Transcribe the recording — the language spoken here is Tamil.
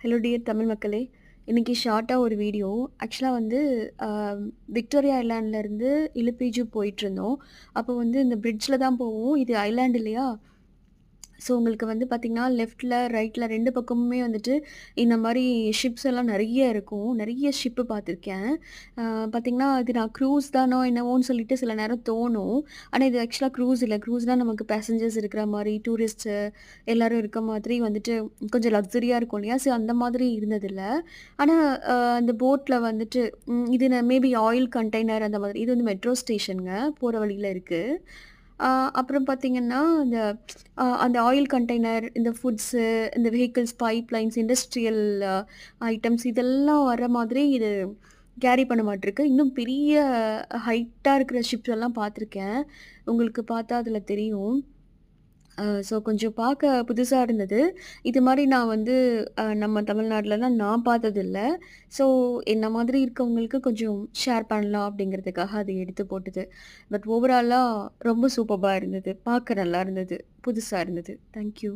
ஹலோ டியர் தமிழ் மக்களே! இன்னைக்கு ஷார்ட்டாக ஒரு வீடியோ. ஆக்சுவலாக வந்து விக்டோரியா ஐலேண்ட்லேருந்து இலுப்பீஜு போயிட்டுருந்தோம். அப்போ வந்து இந்த பிரிட்ஜில் தான் போவோம். இது ஐலேண்ட் இல்லையா? ஸோ உங்களுக்கு வந்து பார்த்திங்கன்னா லெஃப்ட்டில் ரைட்டில் ரெண்டு பக்கமுமே வந்துட்டு இந்த மாதிரி ஷிப்ஸ் எல்லாம் நிறைய இருக்கும். நிறைய ஷிப்பு பார்த்துருக்கேன். பார்த்திங்கன்னா இது நான் க்ரூஸ் தானோ என்னவோன்னு சொல்லிட்டு சில நேரம் தோணும். ஆனால் இது ஆக்சுவலாக க்ரூஸ் இல்லை க்ரூஸ்னால் நமக்கு பேசஞ்சர்ஸ் இருக்கிற மாதிரி டூரிஸ்ட்டு எல்லாரும் இருக்க மாதிரி வந்துட்டு கொஞ்சம் லக்ஸரியாக இருக்கும் இல்லையா? ஸோ அந்த மாதிரி இருந்ததில்ல. ஆனால் அந்த போட்டில் வந்துட்டு இது மேபி ஆயில் கண்டெய்னர் அந்த மாதிரி. இது வந்து மெட்ரோ ஸ்டேஷனுங்க போகிற வழியில் இருக்குது அ அப்புறம் பார்த்தீங்கன்னா, இந்த அ அந்த ஆயில் கண்டெய்னர், இந்த ஃபுட்ஸு, இந்த வெஹிக்கிள்ஸ், பைப்லைன்ஸ், இண்டஸ்ட்ரியல் ஐட்டம்ஸ் இதெல்லாம் வர மாதிரி இது கேரி பண்ண மாட்டிருக்கு. இன்னும் பெரிய ஹைட்டா இருக்கிற ஷிப்ஸ் எல்லாம் பார்த்துருக்கேன். உங்களுக்கு பார்த்தா அதில தெரியும். ஸோ கொஞ்சம் பார்க்க புதுசாக இருந்தது. இது மாதிரி நான் வந்து நம்ம தமிழ்நாட்லலாம் நான் பார்த்ததில்ல. ஸோ என்ன மாதிரி இருக்கவங்களுக்கு கொஞ்சம் ஷேர் பண்ணலாம் அப்படிங்கிறதுக்காக அது எடுத்து போட்டது. பட் ஓவராலாக ரொம்ப சூப்பராக இருந்தது. பார்க்க நல்லா இருந்தது. புதுசாக இருந்தது. Thank you.